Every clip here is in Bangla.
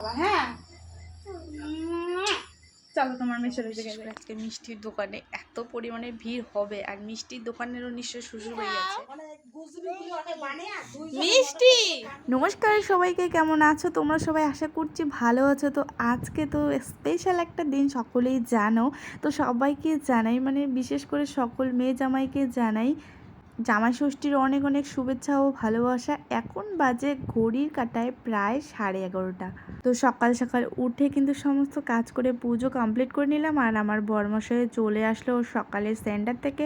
হ্যাঁ। চলো তোমার আজকে মিষ্টির দোকানে এত পরিমাণে ভিড় হবে আর মিষ্টির দোকানেরও নিশ্চয় শ্বশুর বাড়ি আছে। মিষ্টি! নমস্কার সবাইকে কেমন আছো? তোমরা সবাই আশা করছি ভালো আছো। তো আজকে তো স্পেশাল একটা দিন সকলেই জানো। তো সবাইকে জানাই মানে বিশেষ করে সকল মেয়ে জামাইকে জানাই জামাই ষষ্ঠীর অনেক অনেক শুভেচ্ছা ও ভালোবাসা এখন বাজে ঘড়ির কাটায় প্রায় সাড়ে এগারোটা। তো সকাল সকাল উঠে কিন্তু সমস্ত কাজ করে পুজো কমপ্লিট করে নিলাম আর আমার বরমশাই চলে আসলো সকালের সেন্টার থেকে।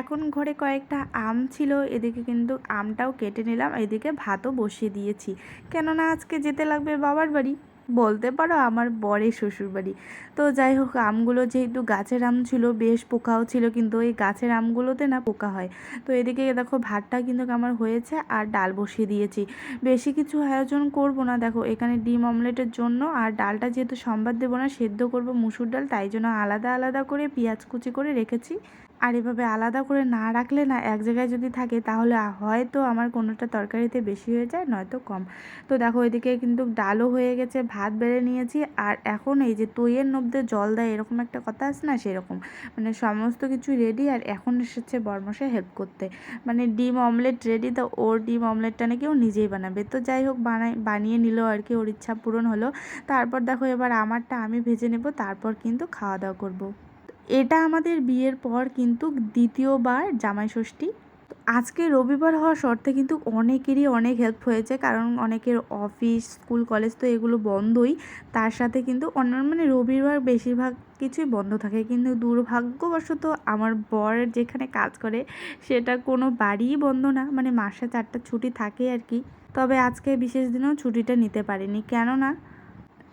এখন ঘরে কয়েকটা আম ছিল, এদিকে কিন্তু আমটাও কেটে নিলাম, এদিকে ভাতও বসিয়ে দিয়েছি। কেননা আজকে যেতে লাগবে বাবার বাড়ি। বলতে পারো আমার বরের শ্বশুরবাড়ি। তো যাই হোক, আমগুলো যেহেতু গাছের আম ছিল, বেশ পোকাও ছিল, কিন্তু এই গাছের আমগুলোতে না পোকা হয়। তো এদিকে দেখো ভাতটা কিন্তু আমার হয়েছে আর ডাল বসিয়ে দিয়েছি। বেশি কিছু আয়োজন করব না, দেখো এখানে ডিম অমলেটের জন্য আর ডালটা যেহেতু সম্বাদ দেবো না, সেদ্ধ করব মুসুর ডাল, তাই জন্য আলাদা আলাদা করে পেঁয়াজ কুচি করে রেখেছি। আর এভাবে আলাদা করে না রাখলে না এক জায়গায় যদি থাকে তাহলে হয়তো আমার কোনোটা তরকারিতে বেশি হয়ে যায়, নয়তো কম। তো দেখো এদিকে কিন্তু ডালও হয়ে গেছে, ভাত বেড়ে নিয়েছি। আর এখন এই যে তৈয়ের নব্দে জল দেয় এরকম একটা কথা আছে না, সেরকম। মানে সমস্ত কিছু রেডি আর এখন এসেছে বর্মশাই হেল্প করতে। মানে ডিম অমলেট রেডি তো ওর ডিম অমলেটটা নাকি ও নিজেই বানাবে। তো যাই হোক বানাই বানিয়ে নিল আর কি, ওর ইচ্ছা পূরণ হলো। তারপর দেখো এবার আমারটা আমি ভেজে নেব, তারপর কিন্তু খাওয়া দাওয়া করব। এটা আমাদের বিয়ের পর কিন্তু দ্বিতীয়বার জামাই ষষ্ঠী। আজকে রবিবার হওয়া শর্তে কিন্তু অনেকেরই অনেক হেল্প হয়েছে, কারণ অনেকের অফিস স্কুল কলেজ তো এগুলো বন্ধই। তার সাথে কিন্তু অন্য মানে রবিবার বেশিরভাগ কিছুই বন্ধ থাকে। কিন্তু দুর্ভাগ্যবশত আমার বর যেখানে কাজ করে, সেটা কোনো বাড়িই বন্ধ না। মানে মাসে চারটা ছুটি থাকে আর কি। তবে আজকে বিশেষ দিনেও ছুটিটা নিতে পারিনি। কেননা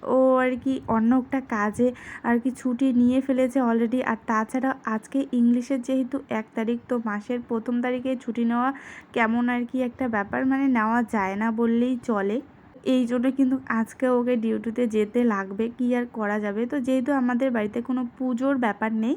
ও আর কি অন্য একটা কাজে আর কি ছুটি নিয়ে ফেলেছে অলরেডি আর তাছাড়া আজকে ইংলিশের যেহেতু এক তারিখ, তো মাসের প্রথম তারিখে ছুটি নেওয়া কেমন আর কি একটা ব্যাপার? মানে নেওয়া যায় না বললেই চলে। এই জন্য কিন্তু আজকে ওকে ডিউটিতে যেতে লাগবে। কি আর করা যাবে? তো যেহেতু আমাদের বাড়িতে কোনো পুজোর ব্যাপার নেই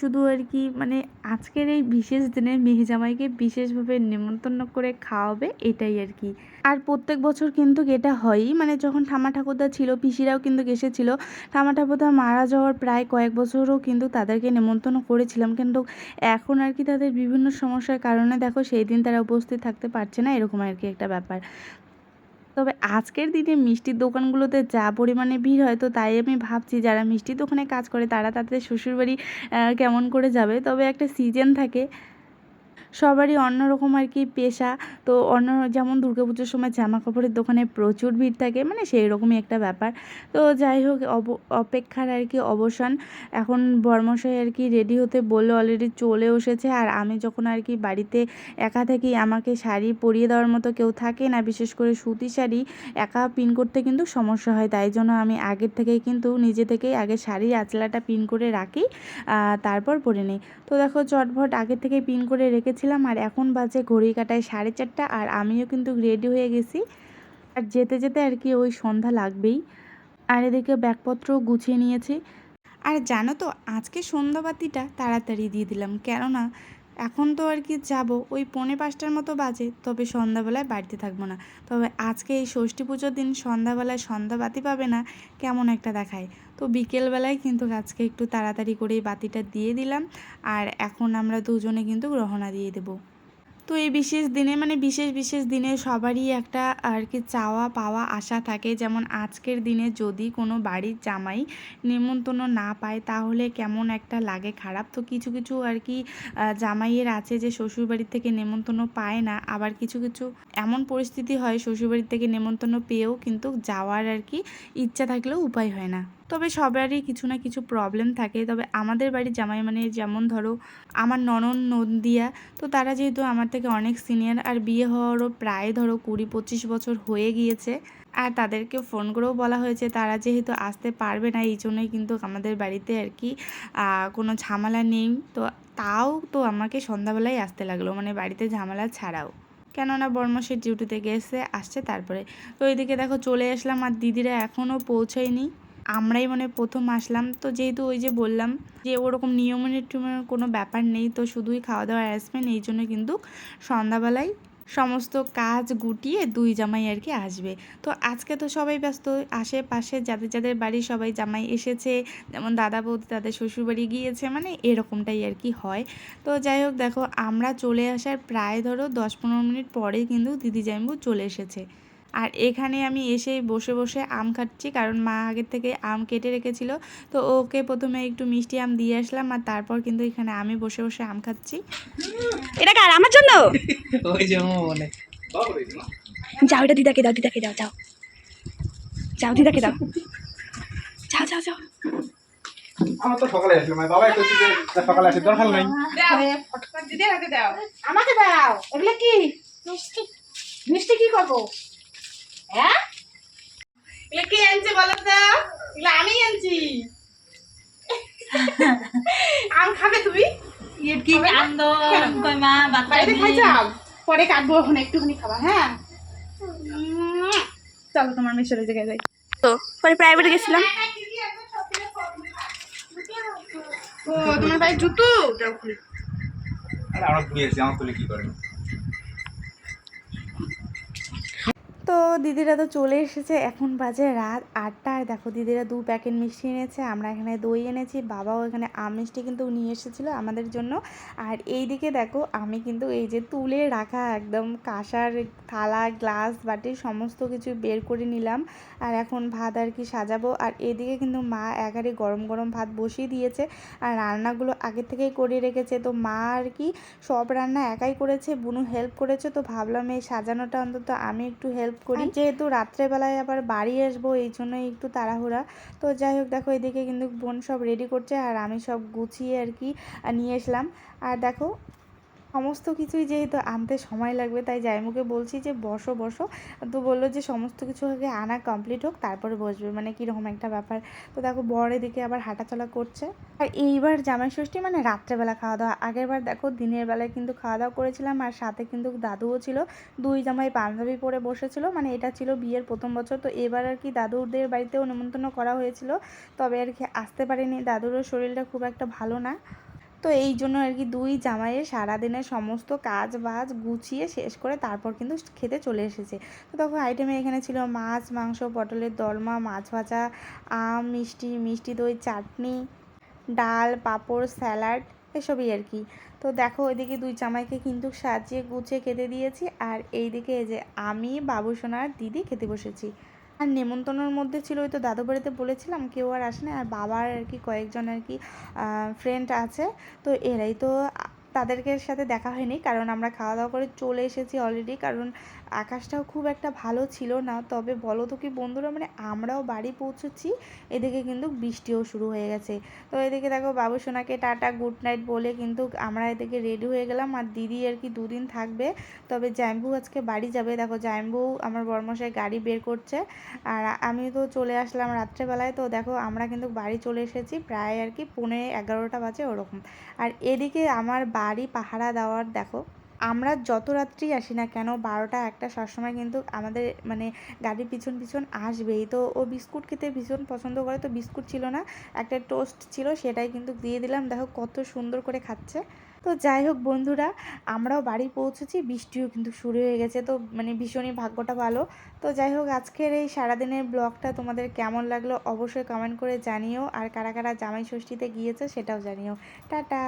শুধু আর কি মানে আজকের এই বিশেষ দিনে মেহেজামাইকে বিশেষভাবে নিমন্ত্রণ করে খাওয়াবে, এটাই আর কি। আর প্রত্যেক বছর কিন্তু এটা হয়ই। মানে যখন ঠামা ঠাকুরদা ছিল, পিসিরাও কিন্তু এসেছিল। ঠামা ঠাকুরদা মারা যাওয়ার প্রায় কয়েক বছরও কিন্তু তাদেরকে নিমন্ত্রণ করেছিলাম। কিন্তু এখন আর কি তাদের বিভিন্ন সমস্যার কারণে দেখো সেই দিন তারা উপস্থিত থাকতে পারছে না, এরকম আর কি একটা ব্যাপার। তবে আজকের দিনে মিষ্টির দোকানগুলোতে যা পরিমাণে ভিড় হয় তো তাই আমি ভাবছি যারা মিষ্টির দোকানে কাজ করে তারা তাদের শ্বশুরবাড়ি কেমন করে যাবে? তবে একটা সিজন থাকে। সবারই অন্যরকম আর কি পেশা। তো অন্য যেমন দুর্গাপুজোর সময় জামা কাপড়ের দোকানে প্রচুর ভিড় থাকে মানে সেই রকমই একটা ব্যাপার। তো যাই হোক অপেক্ষার আর কি অবসান। এখন বর্মশাই আর কি রেডি হতে বললে অলরেডি চলে এসেছে। আর আমি যখন আর কি বাড়িতে একা থাকি, আমাকে শাড়ি পরিয়ে দেওয়ার মতো কেউ থাকে না, বিশেষ করে সুতি শাড়ি, একা পিন করতে কিন্তু সমস্যা হয়। তাই জন্য আমি আগের থেকেই কিন্তু নিজে থেকেই আগে শাড়ির আঁচলাটা পিন করে রাখি তারপর পরে নিই। তো দেখো চটভট আগে থেকে পিন করে রেখেছিলাম আর এখন বাজে ঘড়ি কাটায় সাড়ে চারটা আর আমিও কিন্তু রেডি হয়ে গেছি। আর যেতে যেতে আর কি ওই সন্ধ্যা লাগবেই। আর এদিকে ব্যাগপত্র গুছিয়ে নিয়েছি। আর জানো তো, আজকে সন্ধ্যাবাতিটা তাড়াতাড়ি দিয়ে দিলাম। কেননা এখন তো আর কি যাব, ওই পৌনে পাঁচটার মতো বাজে, তবে সন্ধ্যাবেলায় বাড়িতে থাকব না। তবে আজকে এই ষষ্ঠী পুজোর দিন সন্ধ্যাবেলায় সন্ধ্যাবাতি পাবে না, কেমন একটা দেখায়। তো বিকেলবেলায় কিন্তু আজকে একটু তাড়াতাড়ি করে বাতিটা দিয়ে দিলাম আর এখন আমরা দুজনে কিন্তু গ্রহণা দিয়ে দেবো। তো এই বিশেষ দিনে মানে বিশেষ বিশেষ দিনে সবারই একটা আর কি চাওয়া পাওয়া আশা থাকে। যেমন আজকের দিনে যদি কোনো বাড়ির জামাই নিমন্ত্রণ না পায়, তাহলে কেমন একটা লাগে খারাপ? তো কিছু কিছু আর কি জামাইয়ের আছে যে শ্বশুরবাড়ির থেকে নেমন্তন্ন পায় না। আবার কিছু কিছু এমন পরিস্থিতি হয় শ্বশুরবাড়ির থেকে নেমন্তন্ন পেয়েও কিন্তু যাওয়ার আর কি ইচ্ছা থাকলেও উপায় হয় না। তবে সবারই কিছু না কিছু প্রবলেম থাকে। তবে আমাদের বাড়ির জামাই মানে যেমন ধরো আমার ননন নন্দিয়া, তো তারা যেহেতু আমার থেকে অনেক সিনিয়র আর বিয়ে হওয়ারও প্রায় ধরো কুড়ি পঁচিশ বছর হয়ে গিয়েছে, আর তাদেরকে ফোন করেও বলা হয়েছে তারা যেহেতু আসতে পারবে না, এই জন্যই কিন্তু আমাদের বাড়িতে আর কি কোনো ঝামেলা নেই। তো তাও তো আমাকে সন্ধ্যাবেলায় আসতে লাগল মানে বাড়িতে ঝামেলা ছাড়াও। কেননা বর্মসের ডিউটিতে গেছে, আসছে তারপরে। তো এদিকে দেখো চলে আসলাম, আর দিদিরা এখনও পৌঁছায়নি। আমরাই মানে প্রথম আসলাম। তো যেহেতু ওই যে বললাম যে ওরকম নিয়মের টিয়মের কোনো ব্যাপার নেই, তো শুধুই খাওয়া দাওয়া অ্যারেঞ্জমেন্ট এই জন্য কিন্তু সন্ধ্যাবেলায় সমস্ত কাজ গুটিয়ে দুই জামাই আর কি আসবে। তো আজকে তো সবাই ব্যস্ত, আশেপাশে যাদের যাদের বাড়ি সবাই জামাই এসেছে, যেমন দাদা বৌদি তাদের শ্বশুরবাড়ি গিয়েছে মানে এরকমটাই আর কি হয়। তো যাই হোক, দেখো আমরা চলে আসার প্রায় ধরো দশ পনেরো মিনিট পরেই কিন্তু দিদি জাইম্বু চলে এসেছে। আর এখানে আমি এসে বসে বসে আম খাচ্ছি কারণ মা আগের থেকে আম কেটে রেখেছিল। তো ওকে প্রথমে একটু মিষ্টি আম দিয়ে আসলাম আর তারপর কিন্তু এখানে আমি বসে বসে আম খাচ্ছি। এটা কার আমার জন্য? ওই যে মনে। যাও এটা দিদাকে দাও দিদাকে দাও যাও। যাও দিদাকে দাও। যাও যাও যাও। আমার তো সকালে আসলো মানে বাবা একটু সকালে আসে দরকার নাই। দিদি আমাকে দাও এগুলো কি? মিষ্টি। মিষ্টি কি করব? হ্যাঁ? এগুলো কি আনছে বলো তো? এগুলো আমি আনছি। আম খাবে তুমি? কি আম দো বাড়িতে খাই যাও। পরে কাটবো ওখানে একটুখানি খাবা হ্যাঁ? চলো তোমার মিশরের জায়গায় যাই। তো পরে প্রাইভেটে গেছিলাম। ও তোমার ভাই জুতো? আমরা ঘুরে এসেছি আমার তুলে কি করে? তো দিদিরা তো চলে এসেছে। এখন বাজে রাত আটটায়। দেখো দিদিরা দু প্যাকেট মিষ্টি এনেছে, আমরা এখানে দই এনেছি, বাবাও এখানে আম মিষ্টি কিন্তু নিয়ে এসেছিল আমাদের জন্য। আর এই দিকে দেখো, আমি কিন্তু এই যে তুলে রাখা একদম কাঁসার থালা, গ্লাস, বাটি, সমস্ত কিছু বের করে নিলাম। আর এখন ভাত আর কি সাজাবো। আর এদিকে কিন্তু মা একারে গরম গরম ভাত বসিয়ে দিয়েছে। আর রান্নাগুলো আগে থেকেই করে রেখেছে। তো মা আর কি সব রান্না একাই করেছে, বুনু হেল্প করেছে। তো ভাবলাম এই সাজানোটা অন্তত আমি একটু হেল্প করি। যেহেতু রাত্রেবেলায় আবার বাড়ি আসব, এই জন্য একটু তাড়াহুড়া। তো যাই হোক, দেখো এদিকে কিন্তু বোন সব রেডি করছে, আর আমি সব গুছিয়ে আর কি নিয়ে এসলাম আর দেখো সমস্ত কিছুই যেহেতু আনতে সময় লাগবে, তাই জাইমুকে বলছি যে, বসো বসো। তো বলল যে, সমস্ত কিছু আগে আনা কমপ্লিট হোক, তারপরে বসবে। মানে কীরকম একটা ব্যাপার। তো দেখো, বর এদিকে আবার হাঁটাচলা করছে। আর এইবার জামাই ষষ্ঠী মানে রাত্রেবেলা খাওয়া দাওয়া আগের বার দেখো, দিনের বেলায় কিন্তু খাওয়া দাওয়া করেছিলাম, আর সাথে কিন্তু দাদুও ছিল। দুই জামাই পাঞ্জাবি পরে বসেছিল মানে এটা ছিল বিয়ের প্রথম বছর। তো এবার আর কি দাদুদের বাড়িতেও নিমন্ত্রণ করা হয়েছিল। তবে আর কি আসতে পারিনি, দাদুরও শরীরটা খুব একটা ভালো না। তো এই জন্য আর কি দুই জামাইয়ের সারাদিনের সমস্ত কাজ বাজ গুছিয়ে শেষ করে তারপর কিন্তু খেতে চলে এসেছে। তো তখন আইটেমে এখানে ছিল মাছ, মাংস, পটলের দলমা, মাছ ভাজা, আম, মিষ্টি মিষ্টি দই, চাটনি, ডাল, পাঁপড়, স্যালাড এসবই আর কি। তো দেখো ওইদিকে দুই জামাইকে কিন্তু সাজিয়ে গুছিয়ে খেতে দিয়েছি আর এইদিকে এই যে আমি বাবুসোনার দিদি খেতে বসেছি। আর নেমন্তন্নর মধ্যে ছিল, ওই তো দাদু বাড়িতে বলেছিলাম, কেউ আর আসে না আর বাবার আর কি কয়েকজন আর কি ফ্রেন্ড আছে। তো এরাই তো তাদেরকে সাথে দেখা হয়নি, কারণ আমরা খাওয়া দাওয়া করে চলে এসেছি অলরেডি কারণ আকাশটাও খুব একটা ভালো ছিল না। তবে বলো তো কি বন্ধুরা মানে আমরাও বাড়ি পৌঁছেছি, এদিকে কিন্তু বৃষ্টিও শুরু হয়ে গেছে। তো এদিকে দেখো বাবু সোনাকে টাটা গুড নাইট বলে কিন্তু আমরা এদিকে রেডি হয়ে গেলাম আর দিদি আর কি দুদিন থাকবে। তবে জাম্বু আজকে বাড়ি যাবে। দেখো জাম্বু আমার বর্মশাই গাড়ি বের করছে আর আমি তো চলে আসলাম রাত্রেবেলায়। তো দেখো আমরা কিন্তু বাড়ি চলে এসেছি, প্রায় আর কি পৌনে এগারোটা বাজে ওরকম। আর এদিকে আমার বাড়ি পাহারা দেওয়ার, দেখো। আমরা যত রাত্রি আসি না কেন, বারোটা একটা সবসময় কিন্তু আমাদের মানে গাড়ির পিছন পিছন আসবেই। তো ও বিস্কুট খেতে ভীষণ পছন্দ করে, তো বিস্কুট ছিল না, একটা টোস্ট ছিল, সেটাই কিন্তু দিয়ে দিলাম। দেখো কত সুন্দর করে খাচ্ছে। তো যাই হোক বন্ধুরা, আমরাও বাড়ি পৌঁছেছি, বৃষ্টিও কিন্তু শুরু হয়ে গেছে, তো মানে ভীষণই ভাগ্যটা ভালো। তো যাই হোক, আজকের এই সারাদিনের ব্লগটা তোমাদের কেমন লাগল অবশ্যই কমেন্ট করে জানিও, আর কারা কারা জামাই ষষ্ঠীতে গিয়েছে সেটাও জানিও। টাটা!